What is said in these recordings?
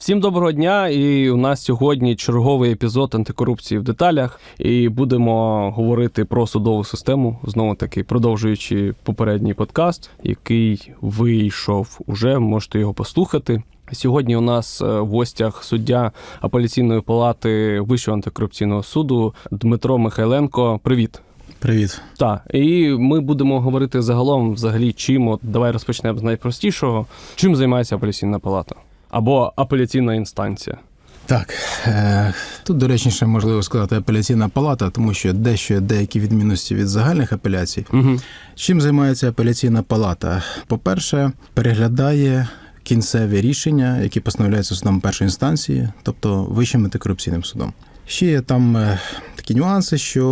Всім доброго дня! І у нас сьогодні черговий епізод антикорупції в деталях. І будемо говорити про судову систему. Знову таки, продовжуючи попередній подкаст, який вийшов уже. Можете його послухати. Сьогодні у нас е, в гостях суддя апеляційної палати Вищого антикорупційного суду Дмитро Михайленко. Привіт. Привіт. Так, і ми будемо говорити загалом, взагалі, чим от давай розпочнемо з найпростішого. Чим займається апеляційна палата або апеляційна інстанція? Так, е, тут доречніше можливо сказати апеляційна палата, тому що дещо є деякі відмінності від загальних апеляцій. Угу. Чим займається апеляційна палата? По-перше, переглядає кінцеві рішення, які постановляються судом першої інстанції, тобто Вищим антикорупційним судом. Ще є там е, такі нюанси, що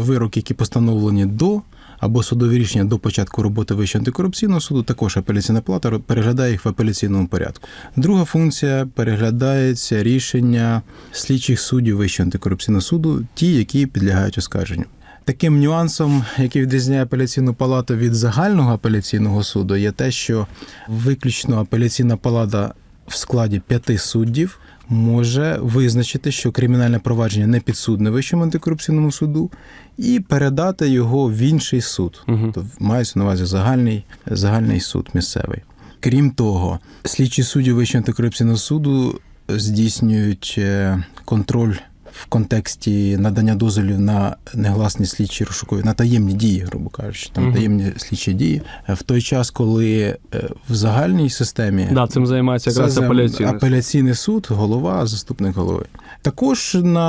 вироки, які постановлені до або судові рішення до початку роботи Вищого антикорупційного суду, також апеляційна палата переглядає їх в апеляційному порядку. Друга функція переглядається рішення слідчих суддів Вищого антикорупційного суду, ті, які підлягають оскарженню. Таким нюансом, який відрізняє апеляційну палату від загального апеляційного суду, є те, що виключно апеляційна палата в складі п'яти суддів може визначити, що кримінальне провадження не підсудне Вищому антикорупційному суду, і передати його в інший суд. Угу. Тобто мається на увазі загальний, загальний суд місцевий. Крім того, слідчі судді Вищого антикорупційного суду здійснюють е, контроль в контексті надання дозволів на негласні слідчі розшукові, на таємні дії, грубо кажучи, там Мгм. таємні слідчі дії. В той час, коли е, в загальній системі Да, цим займається якраз це апеляційний. суд. апеляційний суд, голова, заступник голови. Також на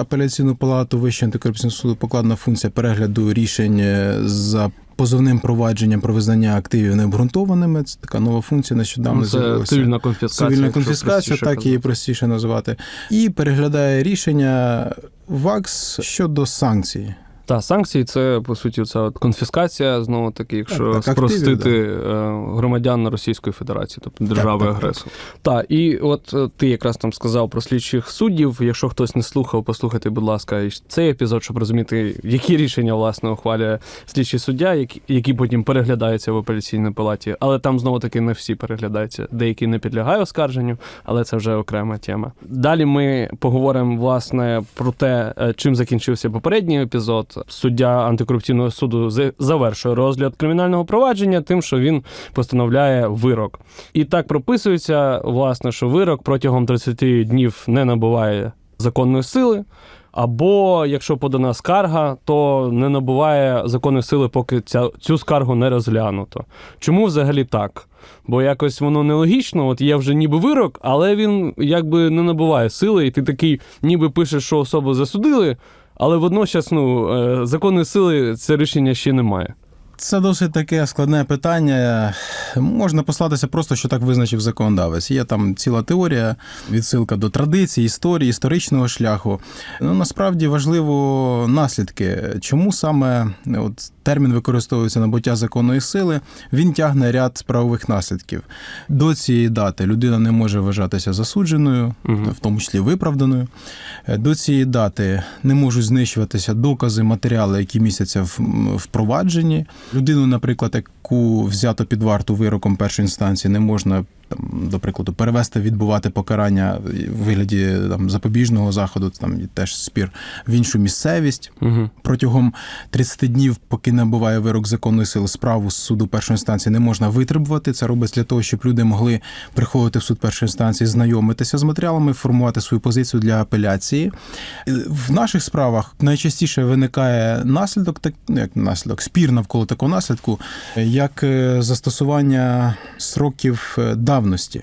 апеляційну палату Вищого антикорупційного суду покладена функція перегляду рішень е, за позовним провадженням про визнання активів необґрунтованими. Це така нова функція нещодавно Ну, Це з'явилася. цивільна конфіскація. Цивільна конфіскація, так її простіше назвати, і переглядає рішення ВАКС щодо санкцій. Та санкції це по суті це от конфіскація, знову таки, якщо Так, так, спростити е, громадян Російської Федерації, тобто держави так, так. агресора. Так, і от е, ти якраз там сказав про слідчих суддів. Якщо хтось не слухав, послухайте, будь ласка, цей епізод, щоб розуміти, які рішення власне ухвалює слідчий суддя, які, які потім переглядаються в апеляційній палаті. Але там знову таки не всі переглядаються. Деякі не підлягають оскарженню, але це вже окрема тема. Далі ми поговоримо власне про те, е, чим закінчився попередній епізод. Суддя антикорупційного суду завершує розгляд кримінального провадження, тим, що він постановляє вирок. І так прописується, власне, що вирок протягом 30 днів не набуває законної сили. Або якщо подана скарга, то не набуває законної сили, поки ця, цю скаргу не розглянуто. Чому взагалі так? Бо якось воно нелогічно, от є вже ніби вирок, але він якби не набуває сили, і ти такий ніби пишеш, що особу засудили, але водночас ну, е, законної сили це рішення ще немає. Це досить таке складне питання. Можна послатися просто, що так визначив законодавець. Є там ціла теорія, відсилка до традицій, історії, історичного шляху. Ну насправді важливо наслідки. Чому саме от термін використовується набуття законної сили? Він тягне ряд правових наслідків. До цієї дати людина не може вважатися засудженою, Мгм. в тому числі виправданою. До цієї дати не можуть знищуватися докази, матеріали, які містяться в м, в провадженні. Людину, наприклад, яку взято під варту вироком першої інстанції, не можна. Там, до прикладу, перевести відбувати покарання в вигляді там запобіжного заходу, там теж спір в іншу місцевість Угу. протягом 30 днів, поки набуває вирок законної сили, справу з суду першої інстанції не можна витребувати. Це робиться для того, щоб люди могли приходити в суд першої інстанції, знайомитися з матеріалами, формувати свою позицію для апеляції. Е, В наших справах найчастіше виникає наслідок, так ну, як наслідок, спір навколо такого наслідку, як е, застосування сроків е, давності,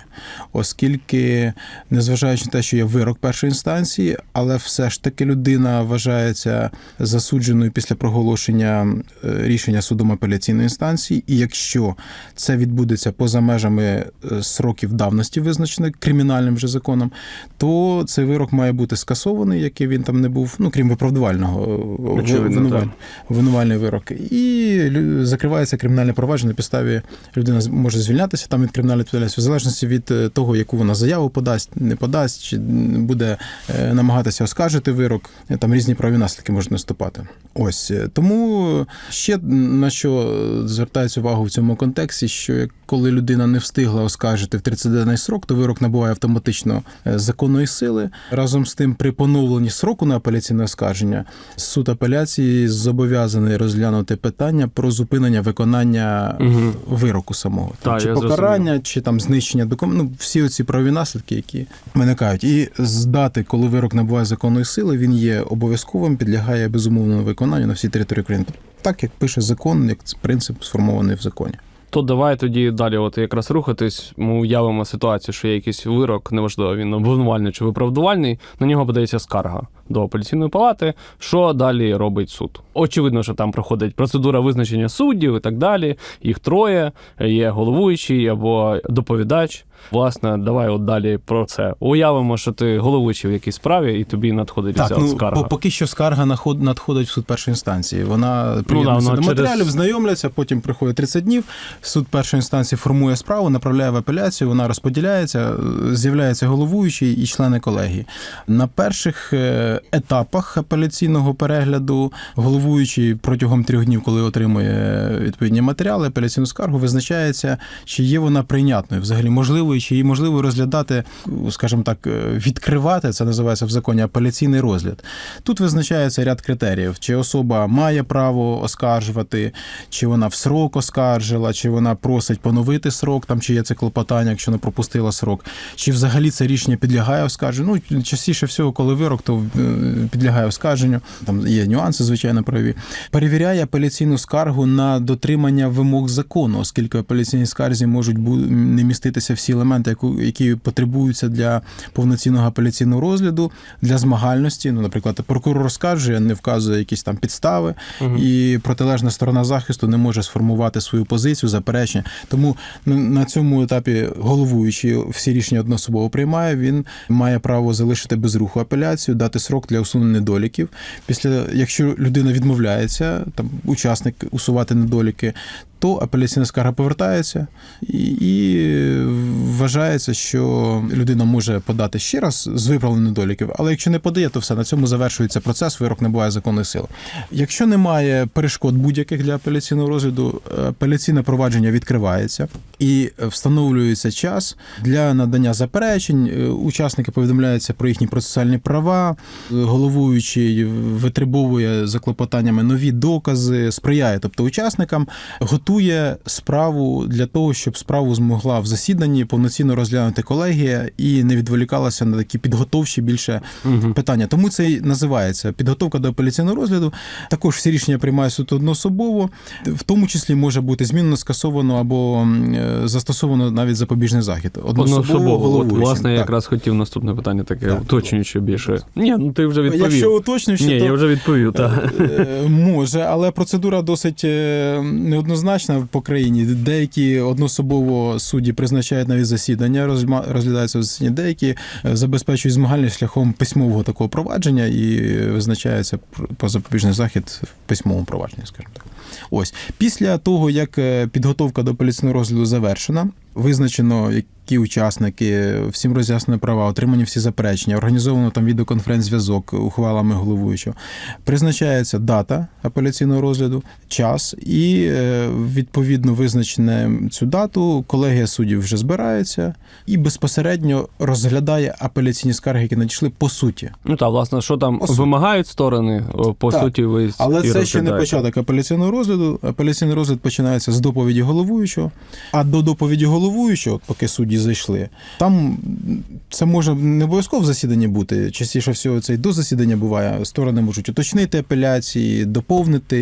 оскільки, незважаючи на те, що є вирок першої інстанції, але все ж таки людина вважається засудженою після проголошення е, рішення судом апеляційної інстанції, і якщо це відбудеться поза межами е, сроків давності, визначених кримінальним вже законом, то цей вирок має бути скасований, який він там не був, ну крім виправдувального е, винуваль- винувальний вирок. І закривається кримінальне провадження на підставі людина може звільнятися там від кримінальної відповідальності в залежності від е, того, яку вона заяву подасть, не подасть, чи буде е, намагатися оскаржити вирок, е, там різні праві наслідки можуть наступати. Ось тому ще на що звертається увагу в цьому контексті, що коли людина не встигла оскаржити в 30-денний срок, то вирок набуває автоматично законної сили. Разом з тим, при поновленні сроку на апеляційне оскарження, суд апеляції зобов'язаний розглянути питання про зупинення виконання Мгм. вироку самого. Там, Так, чи покарання, чи там знищення документів, ну, всі ці правові наслідки, які виникають. І з дати, коли вирок набуває законної сили, він є обов'язковим, підлягає безумовному виконанню на всій території України. Так як пише закон, як принцип сформований в законі. То давай тоді далі, от якраз рухатись. Ми уявимо ситуацію, що є якийсь вирок, неважливо, він обвинувальний чи виправдувальний. На нього подається скарга до апеляційної палати. Що далі робить суд? Очевидно, що там проходить процедура визначення суддів і так далі. Їх троє, є головуючий або доповідач. Власне, давай от далі про це. Уявимо, що ти головуючий в якійсь справі, і тобі надходить Так, ця ну скарга. по- поки що скарга надходить в суд першої інстанції. Вона приєднується вона до через- матеріалів, знайомляться, потім приходить 30 днів. Суд першої інстанції формує справу, направляє в апеляцію, вона розподіляється, е, з'являється головуючий і члени колегії. На перших е, етапах апеляційного перегляду головуючий протягом трьох днів, коли отримує відповідні матеріали, апеляційну скаргу, визначається, чи є вона прийнятною, взагалі можливою, чи її можливо розглядати, скажімо так, е, відкривати, це називається в законі апеляційний розгляд. Тут визначається ряд критеріїв: чи особа має право оскаржувати, чи вона в срок оскаржила, чи вона просить поновити срок, там чи є це клопотання, якщо не пропустила срок, чи взагалі це рішення підлягає оскарженню. Ну, частіше всього, коли вирок, то е, підлягає оскарженню. Там є нюанси, звичайно, правові. Перевіряє апеляційну скаргу на дотримання вимог закону, оскільки в апеляційній скарзі можуть бу- не міститися всі елементи, які потребуються для повноцінного апеляційного розгляду, для змагальності. Ну, наприклад, прокурор оскаржує, не вказує якісь там підстави, Мгм. і протилежна сторона захисту не може сформувати свою позицію, заперечення. Тому на- на цьому етапі головуючий всі рішення одноособово приймає. Він має право залишити без руху апеляцію, дати срок для усунення недоліків. Після, якщо людина відмовляється, там учасник усувати недоліки. То апеляційна скарга повертається і, і вважається, що людина може подати ще раз з виправленням недоліків, але якщо не подає, то все на цьому завершується процес, вирок набуває законної сили. Якщо немає перешкод будь-яких для апеляційного розгляду, апеляційне провадження відкривається і встановлюється час для надання заперечень. Е, Учасники повідомляються про їхні процесуальні права. Головуючий витребовує за клопотаннями нові докази, сприяє, тобто учасникам готує справу для того, щоб справу змогла в засіданні повноцінно розглянути колегія і не відволікалася на такі підготовчі більше Мгм. питання. Тому це і називається підготовка до апеляційного розгляду. Також всі рішення приймає суд одноособово, в тому числі може бути змінено, скасовано або е, застосовано навіть запобіжний захід. Одноособово. От, власне, я Так. якраз хотів наступне питання таке Так. уточнююче більше. Ні, ну ти вже відповів. Якщо уточнюючи, Ні, то я вже відповів, так. Е, Може, але процедура досить е, неоднозначна по країні. Деякі одноособово судді призначають навіть засідання, розглядаються в засіданні, деякі е, забезпечують змагальність шляхом письмового такого провадження і визначається по запобіжний захід в письмовому провадженні, скажімо так. Ось після того, як е, підготовка до апеляційного розгляду завершена, визначено, які учасники, всім роз'яснено права, отримані всі заперечення, організовано там відеоконференц-зв'язок ухвалами головуючого. Призначається дата апеляційного розгляду, час, і е, відповідно визначене цю дату колегія суддів вже збирається і безпосередньо розглядає апеляційні скарги, які надійшли по суті. Ну так, власне, що там По суті. вимагають сторони, по Так. суті, ви Але і це ще не початок апеляційного розгляду. Апеляційний розгляд починається з доповіді головуючого. А до доповіді головуючого, поки судді зайшли, там це може не обов'язково в засіданні бути. Частіше всього це і до засідання буває. Сторони можуть уточнити апеляції, доповнити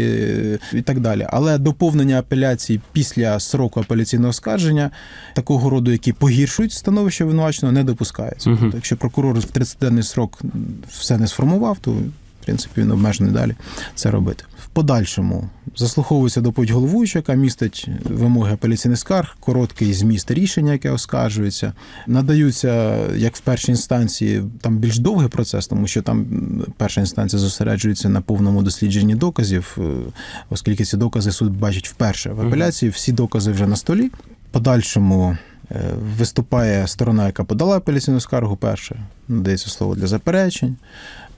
е, і так далі. Але доповнення апеляції після сроку апеляційного скарження такого роду, які погіршують становище обвинуваченого, не допускається. Мгм. Тобто, якщо прокурор в 30-денний срок все не сформував, то принципі він обмежений далі це робити. В подальшому заслуховується доповідь головуючого, яка містить вимоги апеляційних скарг, короткий зміст рішення, яке оскаржується. Надаються, як в першій інстанції, там більш довгий процес, тому що там перша інстанція зосереджується на повному дослідженні доказів, е, оскільки ці докази суд бачить вперше. В апеляції всі докази вже на столі. В Подальшому Е, Виступає сторона, яка подала апеляційну скаргу перше, надається слово для заперечень.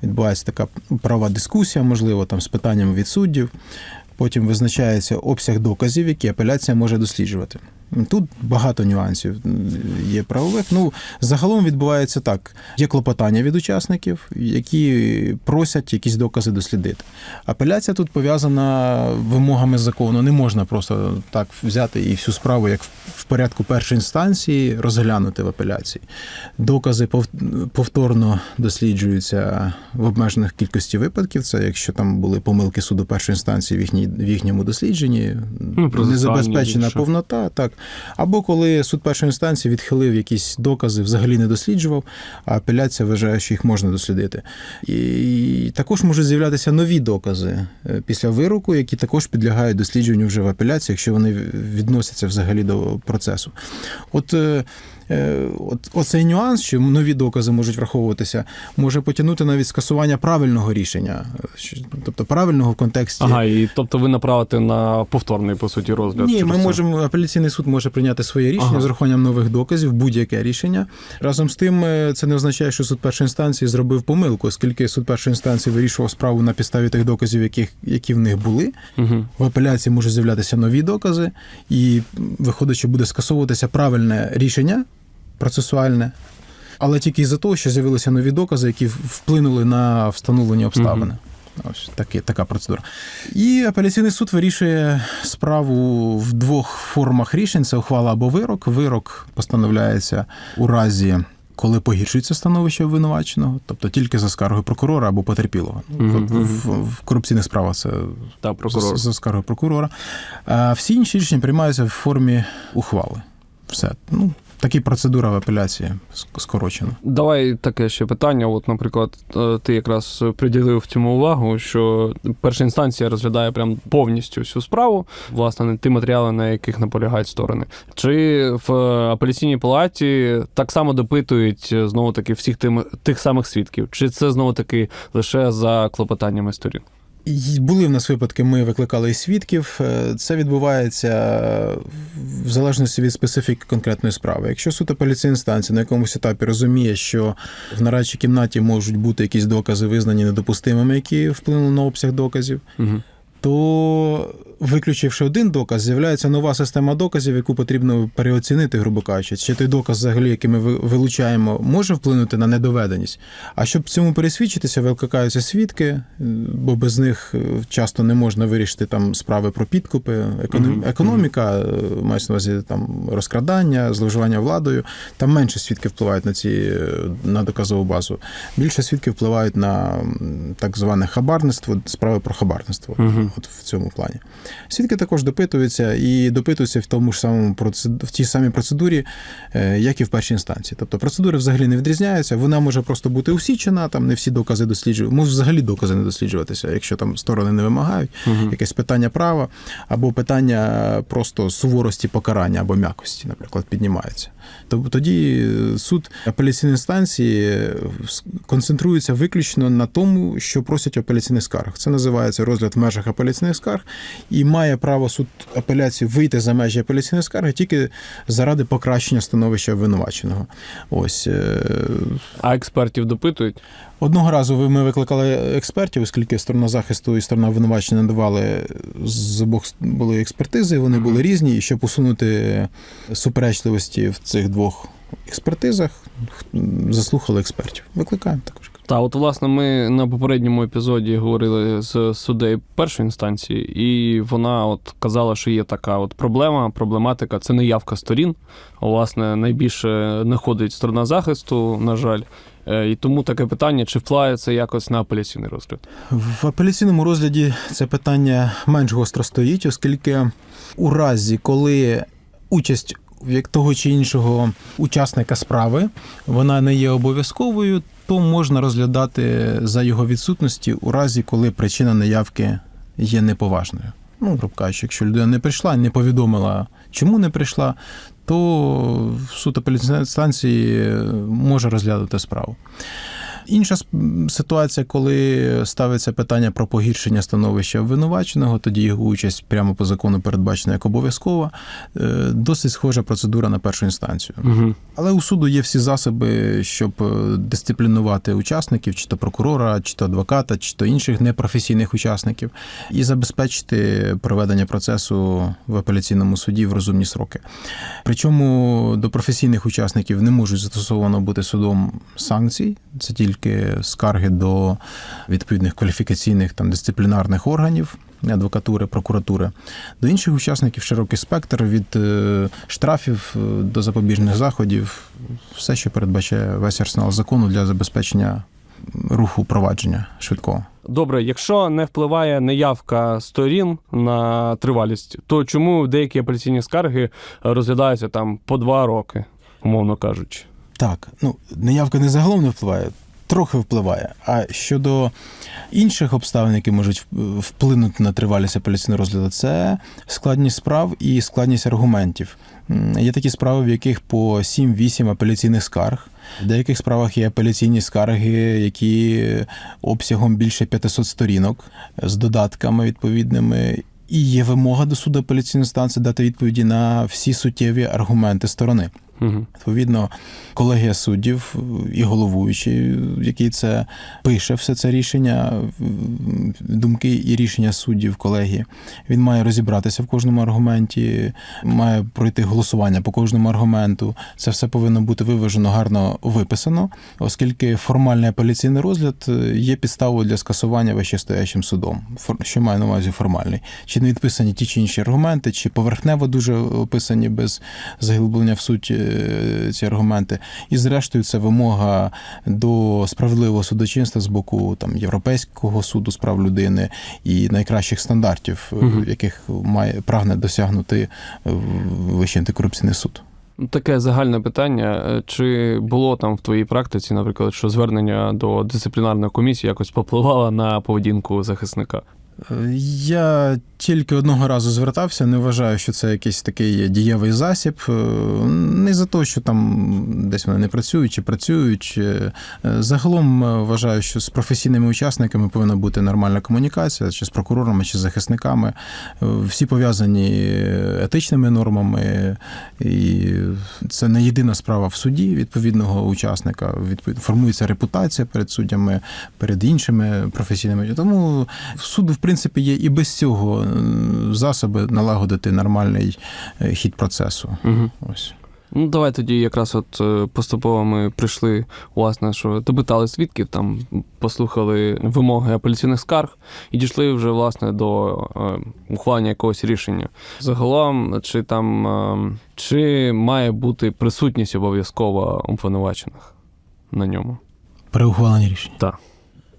Відбувається така права дискусія, можливо, там з питанням від суддів. Потім визначається обсяг доказів, які апеляція може досліджувати. Тут багато нюансів є правових. Ну, загалом відбувається так: є клопотання від учасників, які просять якісь докази дослідити. Апеляція тут пов'язана вимогами закону. Не можна просто так взяти і всю справу, як в порядку першої інстанції, розглянути в апеляції. Докази пов- повторно досліджуються в обмежених кількості випадків. Це якщо там були помилки суду першої інстанції в, їхній, в їхньому дослідженні, Ну, незабезпечена повнота, так. Або коли суд першої інстанції відхилив якісь докази, взагалі не досліджував, а апеляція вважає, що їх можна дослідити. І також можуть з'являтися нові докази е, після вироку, які також підлягають дослідженню вже в апеляції, якщо вони відносяться взагалі до процесу. От е, оцей нюанс, що нові докази можуть враховуватися, може потягнути навіть скасування правильного рішення, е, тобто правильного в контексті Ага, і тобто ви направите на повторний, по суті, розгляд. ні, ми це. можемо апеляційний суд може прийняти своє рішення Ага. з урахуванням нових доказів, будь-яке рішення. Разом з тим, е, це не означає, що суд першої інстанції зробив помилку, оскільки суд першої інстанції вирішував справу на підставі тих доказів, яких які в них були. Угу. В апеляції можуть з'являтися нові докази, і виходить, що буде скасовуватися правильне рішення процесуальне. Але тільки із-за того, що з'явилися нові докази, які вплинули на встановлені обставини. Ось такі, така процедура. І апеляційний суд вирішує справу в двох формах рішень: це ухвала або вирок. Вирок постановляється у разі. Коли погіршується становище обвинуваченого, тобто тільки за скаргою прокурора або потерпілого. Мгм. В, в, в корупційних справах це Та прокурор. за, за скаргою прокурора. А всі інші рішення приймаються в формі ухвали. Все. Ну, така процедура в апеляції ск- скорочена. Давай таке ще питання. От, наприклад, е, ти якраз приділив цьому увагу, що перша інстанція розглядає прям повністю всю справу, власне, не ті матеріали, на яких наполягають сторони. Чи в апеляційній палаті так само допитують е, знову таки всіх тим, тих самих свідків? Чи це знову таки лише за клопотаннями сторін? Були в нас випадки, ми викликали свідків. Е, Це відбувається в залежності від специфіки конкретної справи. Якщо суд апеляційної станції на якомусь етапі розуміє, що в нарадчій кімнаті можуть бути якісь докази, визнані недопустимими, які вплинули на обсяг доказів, Угу. То виключивши один доказ, з'являється нова система доказів, яку потрібно переоцінити, грубо кажучи. Чи той доказ, взагалі, який ми вилучаємо, може вплинути на недоведеність. А щоб цьому пересвідчитися, викликаються свідки, бо без них е, часто не можна вирішити там справи про підкупи, економіка, е, мається на увазі там розкрадання, зловживання владою. Там менше свідки впливають на ці е, на доказову базу. Більше свідків впливають на так зване хабарництво, справи про хабарництво. Мгм. От в цьому плані. Свідки також допитуються і допитуються в тому ж самому в тій самій процедурі, е, як і в першій інстанції. Тобто процедури взагалі не відрізняються. Вона може просто бути усічена, там не всі докази досліджують, може взагалі докази не досліджуватися, якщо там сторони не вимагають, Угу. якесь питання права або питання просто суворості покарання або м'якості, наприклад, піднімається. Тоді е, суд апеляційної інстанції е, концентрується виключно на тому, що просять апеляційних скарг. Це називається розгляд в межах апеляційних скарг, і має право суд апеляції вийти за межі апеляційної скарги тільки заради покращення становища обвинуваченого. Ось е, А експертів допитують? Одного разу ви- ми викликали експертів, оскільки сторона захисту і сторона обвинувачення надавали з обох були експертизи, вони були різні. І щоб усунути суперечливості в цих двох експертизах, заслухали експертів. Викликаємо також. Та, от, власне, ми на попередньому епізоді говорили з суддею першої інстанції, і вона от казала, що є така от проблема, проблематика це неявка сторін. Власне, найбільше не ходить сторона захисту, на жаль. Е, І тому таке питання, чи впливає це якось на апеляційний розгляд? В апеляційному розгляді це питання менш гостро стоїть, оскільки у разі, коли участь як того чи іншого учасника справи вона не є обов'язковою, то можна розглядати за його відсутності у разі, коли причина наявки є неповажною. Ну, грубо кажучи, якщо людина не прийшла, не повідомила, чому не прийшла, то суд апеляційної станції може розглядати справу. Інша ситуація, коли ставиться питання про погіршення становища обвинуваченого, тоді його участь прямо по закону передбачена як обов'язкова. Е, Досить схожа процедура на першу інстанцію. Угу. Але у суду є всі засоби, щоб е, дисциплінувати учасників, чи то прокурора, чи то адвоката, чи то інших непрофесійних учасників, і забезпечити проведення процесу в апеляційному суді в розумні сроки. Причому до професійних учасників не можуть застосовано бути судом санкцій, це тільки скарги до відповідних кваліфікаційних там дисциплінарних органів. Адвокатури, прокуратури до інших учасників широкий спектр від е, штрафів е, до запобіжних заходів, все, що передбачає весь арсенал закону для забезпечення руху провадження швидкого. Добре, якщо не впливає неявка сторін на тривалість, то чому деякі апеляційні скарги розглядаються там по два роки, умовно кажучи? Так, ну неявка не загалом не впливає, трохи впливає. А щодо інших обставин, які можуть вплинути на тривалість апеляційного розгляду, це складність справ і складність аргументів. Є такі справи, в яких по 7-8 апеляційних скарг. В деяких справах є апеляційні скарги, які обсягом більше 500 сторінок з додатками відповідними. І є вимога до суду апеляційної станції дати відповіді на всі суттєві аргументи сторони. Угу. Відповідно, колегія суддів і головуючий, який це пише все це рішення, думки і рішення суддів колегії. Він має розібратися в кожному аргументі, має пройти голосування по кожному аргументу. Це все повинно бути виважено, гарно виписано, оскільки формальний апеляційний розгляд є підставою для скасування вищестоячим судом. Що має на увазі формальний? Чи не відписані ті чи інші аргументи, чи поверхнево дуже описані без заглиблення в суть е, ці аргументи. І зрештою, це вимога до справедливого судочинства з боку там Європейського суду з прав людини і найкращих стандартів, Мгм. яких має прагне досягнути е, Вищий антикорупційний суд. Ну, Таке загальне питання. Е, Чи було там в твоїй практиці, наприклад, що звернення до дисциплінарної комісії якось попливало на поведінку захисника? Я тільки одного разу звертався, не вважаю, що це якийсь такий дієвий засіб. Е, Не за те, що там десь вони не працюють чи працюють. Е, Загалом е, вважаю, що з професійними учасниками повинна бути нормальна комунікація, чи з прокурорами, чи з захисниками. Всі пов'язані етичними нормами, і це не єдина справа в суді відповідного учасника. Формується репутація перед суддями, перед іншими професійними. Тому суду, в принципі, є і без цього е, засоби налагодити нормальний е, хід процесу. Угу. Ось. Ну, давай тоді якраз от е, поступово ми прийшли, власне, що допитали свідків, там послухали вимоги апеляційних скарг і дійшли вже власне до е, ухвалення якогось рішення. Загалом, чи там е, чи має бути присутність обов'язкова обвинувачених на ньому? При ухваленні рішення. Так.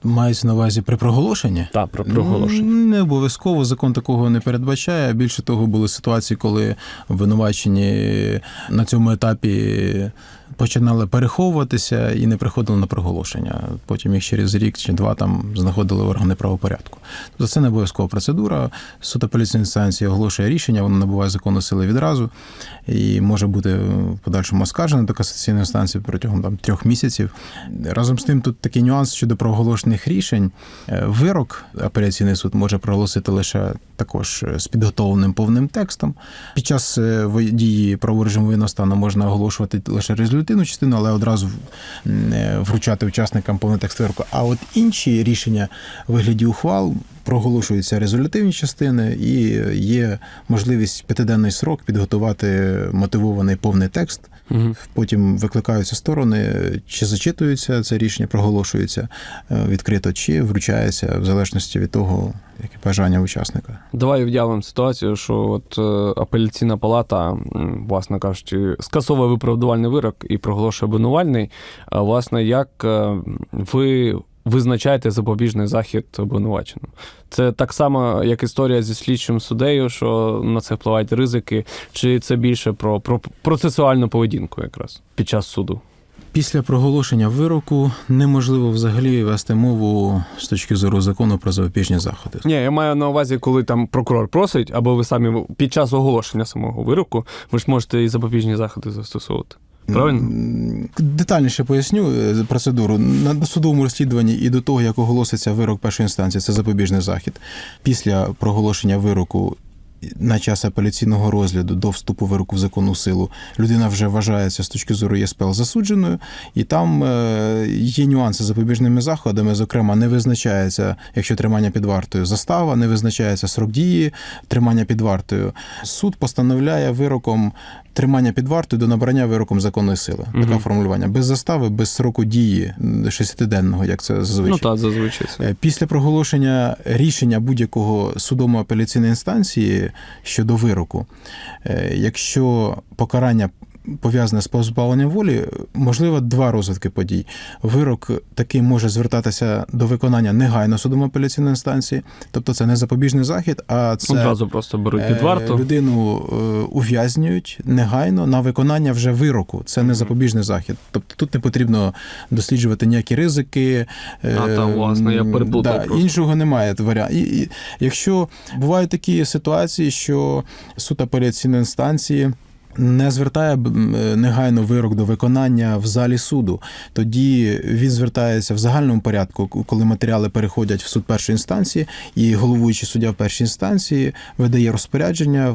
Мається на увазі при проголошенні? Так, про проголошення. Не обов'язково закон такого не передбачає. Більше того, були ситуації, коли обвинувачені на цьому етапі починали переховуватися і не приходили на проголошення. Потім їх через рік чи два там знаходили органи правопорядку. Тобто це не обов'язкова процедура. Суд апеляційної інстанції оголошує рішення, воно набуває законної сили відразу і може бути в подальшому оскаржено до касаційної інстанції протягом там трьох місяців. Разом з тим, тут такий нюанс щодо проголошених рішень. Е, Вирок апеляційний суд може проголосити лише також е, з підготовленим повним текстом. Під час е, дії правового режиму воєнного стану можна оголошувати лише резолютивну частину, але одразу е, вручати учасникам повний текстовірку. А от інші рішення вигляді ухвал проголошуються резолютивні частини, і є можливість п'ятиденний срок підготувати мотивований повний текст. Угу. Потім викликаються сторони, чи зачитується це рішення, проголошується е, відкрито, чи вручається в залежності від того, яке бажання учасника. Давай уявимо ситуацію, що от е, апеляційна палата, власне кажучи, скасовує виправдувальний вирок і проголошує обвинувальний. Власне, як е, ви визначаєте запобіжний захід обвинуваченим? Це так само, як історія зі слідчим суддею, що на це впливають ризики, чи це більше про, про процесуальну поведінку якраз під час суду? Після проголошення вироку неможливо взагалі вести мову з точки зору закону про запобіжні заходи. Ні, я маю на увазі, коли там прокурор просить, або ви самі під час оголошення самого вироку, ви ж можете і запобіжні заходи застосовувати. Правильно? Детальніше поясню е, процедуру. На досудовому розслідуванні і до того, як оголоситься вирок першої інстанції, це запобіжний захід. Після проголошення вироку на час апеляційного розгляду до вступу вироку в законну силу людина вже вважається з точки зору ЄСПЛ засудженою, і там е, є нюанси з запобіжними заходами. Зокрема, не визначається, якщо тримання під вартою застава, не визначається срок дії тримання під вартою. Суд постановляє вироком тримання під вартою до набрання вироком законної сили. Таке формулювання без застави, без сроку дії м, 60-денного, як це зазвичай. Ну так, зазвичай. Е, Після проголошення рішення будь-якого судово апеляційної інстанції щодо вироку, е, якщо покарання пов'язане з позбавленням волі, можливо два розвитки подій. Вирок такий може звертатися до виконання негайно судом апеляційної інстанції, тобто це не запобіжний захід, а це Одразу просто беруть під Е, варту. Людину е, ув'язнюють негайно на виконання вже вироку. Це не запобіжний захід. Тобто тут не потрібно досліджувати ніякі ризики. е, А, та, власне, я переплутав Да, іншого немає варіанту. І, і, якщо бувають такі ситуації, що суд апеляційної інстанції. Не звертає е, негайно вирок до виконання в залі суду. Тоді він звертається в загальному порядку, коли матеріали переходять в суд першої інстанції, і головуючий суддя в першій інстанції видає розпорядження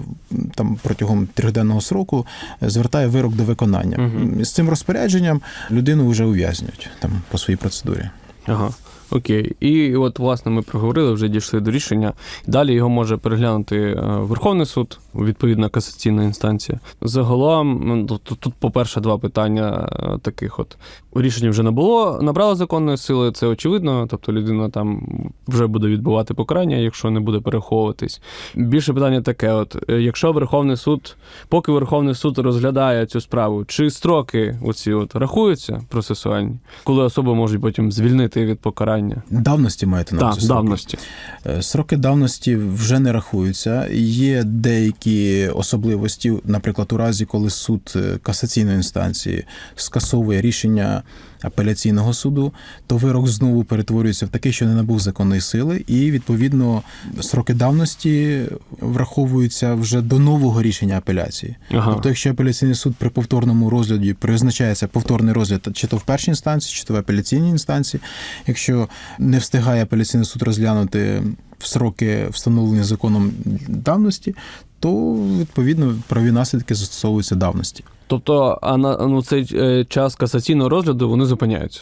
там протягом трьохденного сроку, е, звертає вирок до виконання. Мгм. З цим розпорядженням людину вже ув'язнюють там по своїй процедурі. Ага. Окей. І от, власне, ми проговорили, вже дійшли до рішення. Далі його може переглянути е, Верховний суд, відповідна касаційна інстанція. Загалом, ну, тут, тут, по-перше, два питання е, таких: от рішення вже не було, набрало законної сили, це очевидно. Тобто людина там вже буде відбувати покарання, якщо не буде переховуватись. Більше питання таке: от е, якщо Верховний суд, поки Верховний суд розглядає цю справу, чи строки оці от рахуються процесуальні, коли особи можуть потім звільнити від покарання? Давності маєте на увазі строки? давності. Е, Сроки давності вже не рахуються. Є деякі особливості, наприклад, у разі, коли суд е, касаційної інстанції скасовує рішення апеляційного суду, то вирок знову перетворюється в такий, що не набув законної сили, і відповідно сроки давності враховуються вже до нового рішення апеляції. Ага. Тобто, якщо апеляційний суд при повторному розгляді призначається повторний розгляд чи то в першій інстанції, чи то в апеляційній інстанції, якщо не встигає апеляційний суд розглянути в сроки встановлені законом давності, то відповідно праві наслідки застосовуються давності. Тобто, а на ну цей е, час касаційного розгляду вони зупиняються.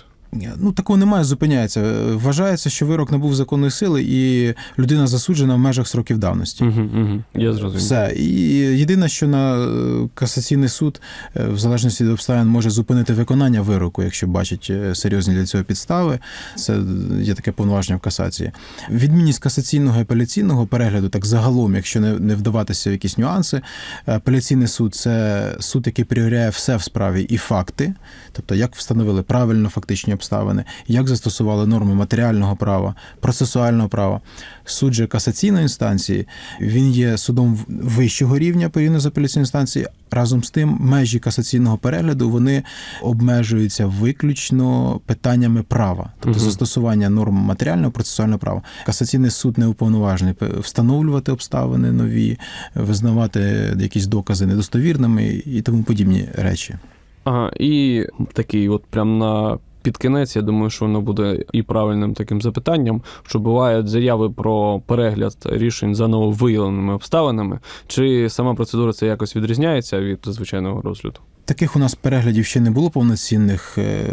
Ну такого немає, зупиняється. Е, Вважається, що вирок набув законної сили, і людина засуджена в межах сроків давності. Угу, угу. Я зрозумів. Все. І єдине, що на е, касаційний суд, е, в залежності від обставин, може зупинити виконання вироку, якщо бачить серйозні для цього підстави. Це є таке повноваження в касації. Відмінність касаційного і апеляційного перегляду, так загалом, якщо не, не вдаватися в якісь нюанси, апеляційний суд це суд, який перевіряє все в справі і факти, тобто як встановили правильно фактичні обставини, як застосували норми матеріального права, процесуального права. Суд же касаційної інстанції він є судом вищого рівня порівняно з апеляційною інстанцією. Разом з тим, межі касаційного перегляду вони обмежуються виключно питаннями права, тобто Мгм. застосування норм матеріального процесуального права. Касаційний суд не уповноважений встановлювати обставини нові, визнавати якісь докази недостовірними і тому подібні речі. Ага, і такий, от прям на під кінець, я думаю, що воно буде і правильним таким запитанням, що бувають заяви про перегляд рішень за нововиявленими обставинами. Чи сама процедура це якось відрізняється від звичайного розгляду? Таких у нас переглядів ще не було повноцінних. Е,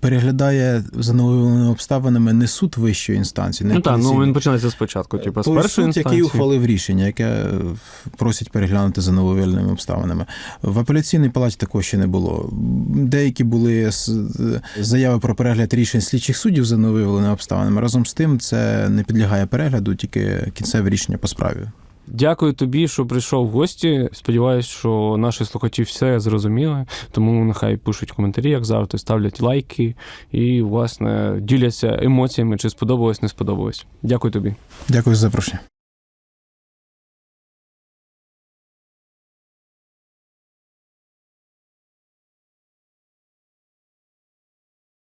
Переглядає за новими обставинами не суд вищої інстанції, не Ну так, ну він починається спочатку, типу, з першої суд, інстанції. який ухвалив рішення, яке е, просить переглянути за нововільними обставинами. В апеляційній палаті такого ще не було. Деякі були заяви про перегляд рішень слідчих суддів за нововиявленими обставинами. Разом з тим, це не підлягає перегляду, тільки кінцеве рішення по справі. Дякую тобі, що прийшов в гості. Сподіваюсь, що наші слухачі все зрозуміли. Тому нехай пишуть коментарі, як завжди, ставлять лайки і, власне, діляться емоціями, чи сподобалось, не сподобалось. Дякую тобі. Дякую за запрошення.